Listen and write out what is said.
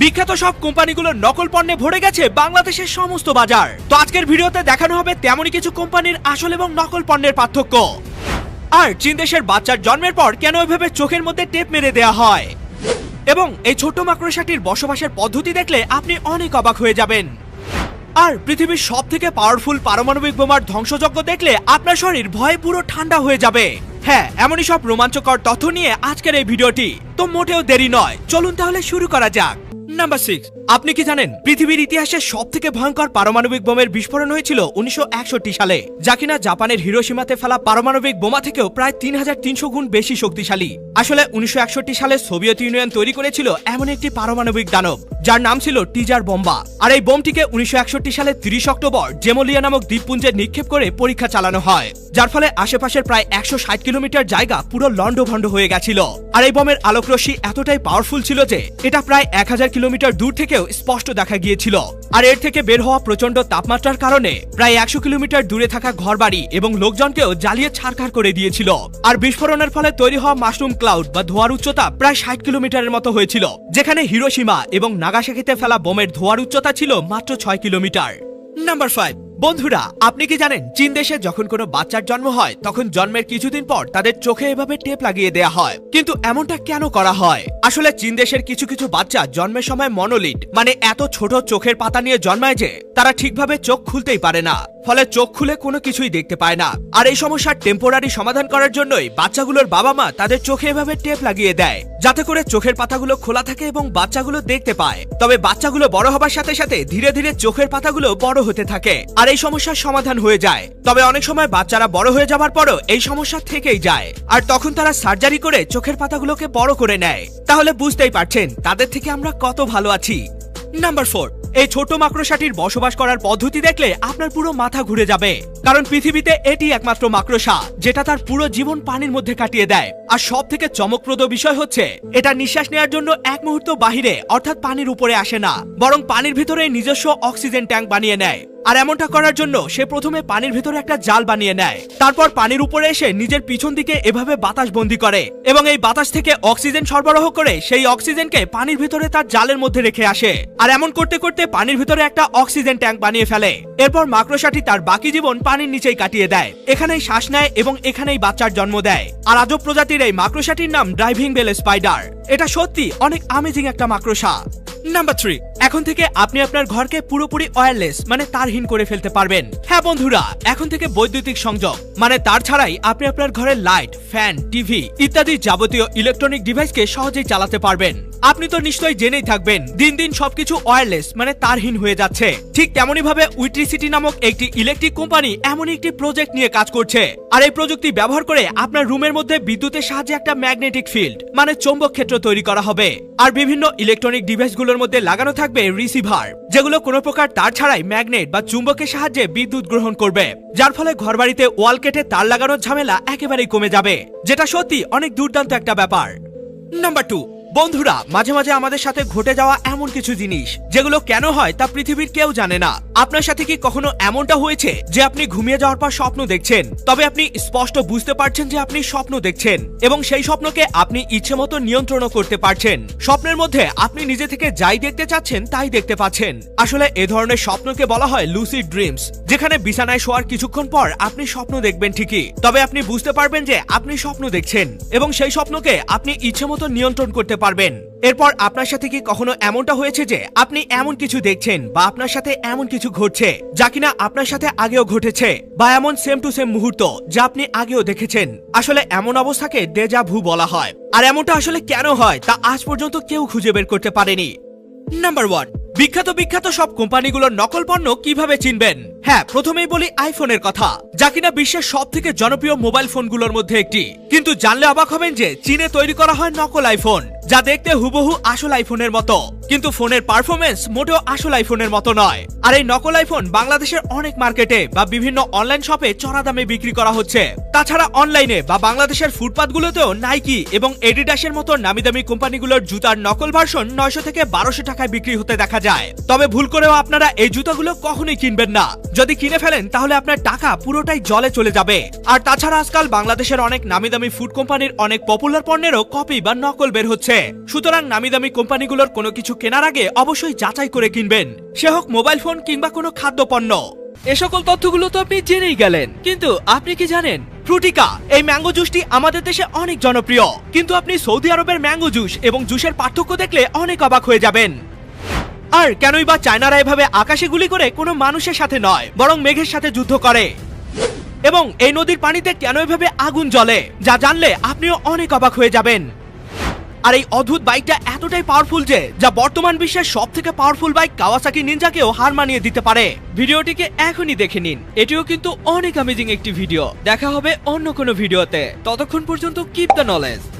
বিখ্যাত সব কোম্পানিগুলোর নকল পণ্যে ভরে গেছে বাংলাদেশের সমস্ত বাজার। তো আজকের ভিডিওতে দেখানো হবে তেমনই কিছু কোম্পানির আসল এবং নকল পণ্যের পার্থক্য। আর চীন দেশের বাচ্চার জন্মের পর কেন এভাবে চোখের মধ্যে টেপ মেরে দেয়া হয়? এবং এই ছোট্ট মাকড়সাটির বসবাসের পদ্ধতি দেখলে আপনি অনেক অবাক হয়ে যাবেন। আর পৃথিবীর সব থেকে পাওয়ারফুল পারমাণবিক বোমার ধ্বংসযজ্ঞ দেখলে আপনার শরীর ভয়ে পুরো ঠান্ডা হয়ে যাবে। হ্যাঁ এমনই সব রোমাঞ্চকর তথ্য নিয়ে আজকের এই ভিডিওটি। তো মোটেও দেরি নয়, চলুন তাহলে শুরু করা যাক। নাম্বার সিক্স আপনি কি জানেন, পৃথিবীর ইতিহাসে সব থেকে ভয়ঙ্কর পারমাণবিক বোমের বিস্ফোরণ হয়েছিল উনিশশো একষট্টি সালে, যা কিনা জাপানের হিরোসীমাতে ফেলা পারমাণবিক বোমা থেকেও প্রায় তিন হাজার তিনশো গুণ বেশি শক্তিশালী। আসলে উনিশশো একষট্টি সালে সোভিয়েত ইউনিয়ন তৈরি করেছিল এমন একটি পারমাণবিক দানব, যার নাম ছিল টিজার বোম্বা। আর এই বোমটিকে উনিশশো একষট্টি সালে তিরিশ অক্টোবর জেমোলিয়া নামক দ্বীপপুঞ্জে নিক্ষেপ করে পরীক্ষা চালানো হয়, যার ফলে আশেপাশের প্রায় একশো ষাট কিলোমিটার জায়গা পুরো লন্ডভন্ড হয়ে গেছিল। আর এই বোমের আলোকরশ্মি এতটাই পাওয়ারফুল ছিল যে, এটা প্রায় এক হাজার কিলোমিটার দূর থেকেও স্পষ্ট দেখা গিয়েছিল। আর এর থেকে বের হওয়া প্রচণ্ড তাপমাত্রার কারণে প্রায় একশো কিলোমিটার দূরে থাকা ঘরবাড়ি এবং লোকজনকেও জ্বালিয়ে ছাড়খাড় করে দিয়েছিল। আর বিস্ফোরণের ফলে তৈরি হওয়া মাশরুম ক্লাউড বা ধোয়ার উচ্চতা প্রায় ষাট কিলোমিটারের মতো হয়েছিল, যেখানে হিরোসীমা এবং নাগাশাখিতে ফেলা বোমের ধোয়ার উচ্চতা ছিল মাত্র ছয় কিলোমিটার। নাম্বার ফাইভ বন্ধুরা, আপনি কি জানেন, চীন দেশে যখন কোনো বাচ্চার জন্ম হয়, তখন জন্মের কিছুদিন পর তাদের চোখে এভাবে টেপ লাগিয়ে দেয়া হয়। কিন্তু এমনটা কেন করা হয়? আসলে চীন দেশের কিছু কিছু বাচ্চা জন্মের সময় মনোলিট মানে এত ছোট চোখের পাতা নিয়ে জন্মায় যে, তারা ঠিকভাবে চোখ খুলতেই পারে না। ফলে চোখ খুলে কোনো কিছুই দেখতে পায় না। আর এই সমস্যার টেম্পোরারি সমাধান করার জন্যই বাচ্চাগুলোর বাবা মা তাদের চোখে এভাবে টেপ লাগিয়ে দেয়। যাতে করে চোখের পাতাগুলো খোলা থাকে এবং বাচ্চাগুলো দেখতে পায়। তবে বাচ্চাগুলো বড় হবার সাথে সাথে ধীরে ধীরে চোখের পাতাগুলো বড় হতে থাকে আর এই সমস্যার সমাধান হয়ে যায়। তবে অনেক সময় বাচ্চারা বড় হয়ে যাবার পরও এই সমস্যা থেকেই যায়। আর তখন তারা সার্জারি করে চোখের পাতাগুলোকে বড় করে নেয়। তাহলে বুঝতেই পারছেন তাদের থেকে আমরা কত ভালো আছি। Number four. এই ছোট মাকড়সাটির বসবাস করার পদ্ধতি দেখলে আপনার পুরো মাথা ঘুরে যাবে। কারণ পৃথিবীতে এটি একমাত্র মাকড়সা, যেটা তার পুরো জীবন পানির মধ্যে কাটিয়ে দেয়। আর সব থেকে চমকপ্রদ বিষয় হচ্ছে, এটা নিঃশ্বাস নেওয়ার জন্য এক মুহূর্ত বাহিরে, অর্থাৎ পানির উপরে আসে না, বরং পানির ভিতরে নিজস্ব অক্সিজেন ট্যাঙ্ক বানিয়ে নেয়। আর এমনটা করার জন্য সে প্রথমে পানির ভিতরে একটা জাল বানিয়ে নেয়। তারপর পানির উপরে এসে নিজের পিছন দিকে এভাবে বাতাস বন্দি করে এবং এই বাতাস থেকে অক্সিজেন সরবরাহ করে সেই অক্সিজেনকে পানির ভিতরে তার জালের মধ্যে রেখে আসে। আর এমন করতে করতে পানির ভিতরে একটা অক্সিজেন ট্যাঙ্ক বানিয়ে ফেলে। এরপর মাকড়সাটি তার বাকি জীবন পানির নিচেই কাটিয়ে দেয়। এখানেই শ্বাস নেয় এবং এখানেই বাচ্চার জন্ম দেয়। আর আজব প্রজাতির এই মাকড়সাটির নাম ড্রাইভিং বেল স্পাইডার এটা সত্যি অনেক আমেজিং একটা মাকড়সা। নাম্বার থ্রি এখন থেকে আপনি আপনার ঘরকে পুরোপুরি ওয়্যারলেস মানে তারহীন করে ফেলতে পারবেন। হ্যাঁ বন্ধুরা, এখন থেকে বৈদ্যুতিক সংযোগ মানে তার ছাড়াই আপনি আপনার ঘরের লাইট ফ্যান টিভি ইত্যাদি যাবতীয় ইলেকট্রনিক ডিভাইসকে সহজেই চালাতে পারবেন। আপনি তো নিশ্চয়ই জেনেই থাকবেন, দিন দিন সবকিছু ওয়্যারলেস মানে তারহীন হয়ে যাচ্ছে। ঠিক তেমনই ভাবে উইট্রিসিটি নামক একটি ইলেকট্রিক কোম্পানি এমন একটি প্রজেক্ট নিয়ে কাজ করছে। আর এই প্রযুক্তি ব্যবহার করে আপনার রুমের মধ্যে বিদ্যুতের সাহায্যে একটা ম্যাগনেটিক ফিল্ড মানে চৌম্বক ক্ষেত্র তৈরি করা হবে। আর বিভিন্ন ইলেকট্রনিক ডিভাইসগুলোর মধ্যে লাগানো থাকবে রিসিভার যেগুলো কোনো প্রকার তার ছাড়াই ম্যাগনেট বা চুম্বকের সাহায্যে বিদ্যুৎ গ্রহণ করবে। যার ফলে ঘরবাড়িতে ওয়াল কেটে তার লাগানোর ঝামেলা একেবারেই কমে যাবে, যেটা সত্যি অনেক দুর্দান্ত একটা ব্যাপার। নাম্বার টু বন্ধুরা, মাঝে মাঝে আমাদের সাথে ঘটে যাওয়া এমন কিছু জিনিস, যেগুলো কেন হয় তা পৃথিবীর কেউ জানে না। আপনার সাথে কি কখনো এমনটা হয়েছে যে আপনি ঘুমিয়ে যাওয়ার পর স্বপ্ন দেখছেন? তবে আপনি স্পষ্ট বুঝতে পারছেন যে আপনি স্বপ্ন দেখছেন, এবং সেই স্বপ্নকে আপনি ইচ্ছে মতো নিয়ন্ত্রণও করতে পারছেন। স্বপ্নের মধ্যে আপনি নিজে থেকে যাই দেখতে চাচ্ছেন, তাই দেখতে পাচ্ছেন। আসলে এ ধরনের স্বপ্নকে বলা হয় লুসিড ড্রিমস যেখানে বিছানায় শোয়ার কিছুক্ষণ পর আপনি স্বপ্ন দেখবেন ঠিকই। তবে আপনি বুঝতে পারবেন যে আপনি স্বপ্ন দেখছেন, এবং সেই স্বপ্নকে আপনি ইচ্ছে মতো নিয়ন্ত্রণ করতে পারবেন। এরপর আপনার সাথে কি কখনো এমনটা হয়েছে যে আপনি এমন কিছু দেখছেন বা আপনার সাথে এমন কিছু ঘটছে যা কিনা আপনার সাথে আগেও ঘটেছে বা এমন সেম টু সেম মুহূর্ত যা আপনি আগেও দেখেছেন? আসলে এমন অবস্থাকে ডেজা ভু বলা হয়। আর এমনটা আসলে কেন হয় তা আজ পর্যন্ত কেউ খুঁজে বের করতে পারেনি। নাম্বার ওয়ান বিখ্যাত বিখ্যাত সব কোম্পানিগুলোর নকল পণ্য কীভাবে চিনবেন? হ্যাঁ প্রথমেই বলি আইফোনের কথা। যা কিনা বিশ্বের সব থেকে জনপ্রিয় মোবাইল ফোনগুলোর মধ্যে একটি। কিন্তু জানলে অবাক হবেন যে চীনে তৈরি করা হয় নকল আইফোন যা দেখতে হুবহু আসল আইফোনের মতো। কিন্তু ফোনের পারফরমেন্স মোটেও আসল আইফোনের মতো নয়। আর এই নকল আইফোন বাংলাদেশের অনেক মার্কেটে বা বিভিন্ন অনলাইন শপে চড়া দামে বিক্রি করা হচ্ছে। তাছাড়া অনলাইনে বা বাংলাদেশের ফুটপাতগুলোতেও নাইকি এবং এডিডাসের মতো নামি দামি কোম্পানিগুলোর জুতার নকল ভার্সন নয়শো থেকে বারোশো টাকায় বিক্রি হতে দেখা যায়। তবে ভুল করেও আপনারা এই জুতাগুলো কখনোই কিনবেন না। যদি কিনে ফেলেন, তাহলে আপনার টাকা পুরোটাই জলে চলে যাবে। আর তাছাড়া আজকাল বাংলাদেশের অনেক নামি দামি ফুড কোম্পানির অনেক পপুলার পণ্যেরও কপি বা নকল বের হচ্ছে। সুতরাং নামি দামি কোম্পানিগুলোর কোনো কিছু কেনার আগে অবশ্যই যাচাই করে কিনবেন। সে হোক মোবাইল ফোন কিংবা কোনো খাদ্য পণ্য এ সকল তথ্যগুলো তো আপনি জেনেই গেলেন। কিন্তু আপনি কি জানেন? ফ্রুটিকা, এই ম্যাঙ্গো জুসটি আমাদের দেশে অনেক জনপ্রিয়। কিন্তু আপনি সৌদি আরবের ম্যাঙ্গো জুস এবং জুসের পার্থক্য দেখলে অনেক অবাক হয়ে যাবেন। আর কেনই বা চায়নারা এভাবে আকাশে গুলি করে কোনো মানুষের সাথে নয়, বরং মেঘের সাথে যুদ্ধ করে। এবং এই নদীর পানিতে কেন এভাবে আগুন জ্বলে, যা জানলে আপনিও অনেক অবাক হয়ে যাবেন। আর এই অদ্ভুত বাইকটা এতটাই পাওয়ারফুল যে, যা বর্তমান বিশ্বের সব থেকে পাওয়ারফুল বাইক কাওয়াসাকি নিনজাকেও হার মানিয়ে দিতে পারে। ভিডিওটিকে এখনই দেখে নিন। এটিও কিন্তু অনেক অ্যামেজিং একটি ভিডিও দেখা হবে অন্য কোনো ভিডিওতে। ততক্ষণ পর্যন্ত কিপ দ্য নলেজ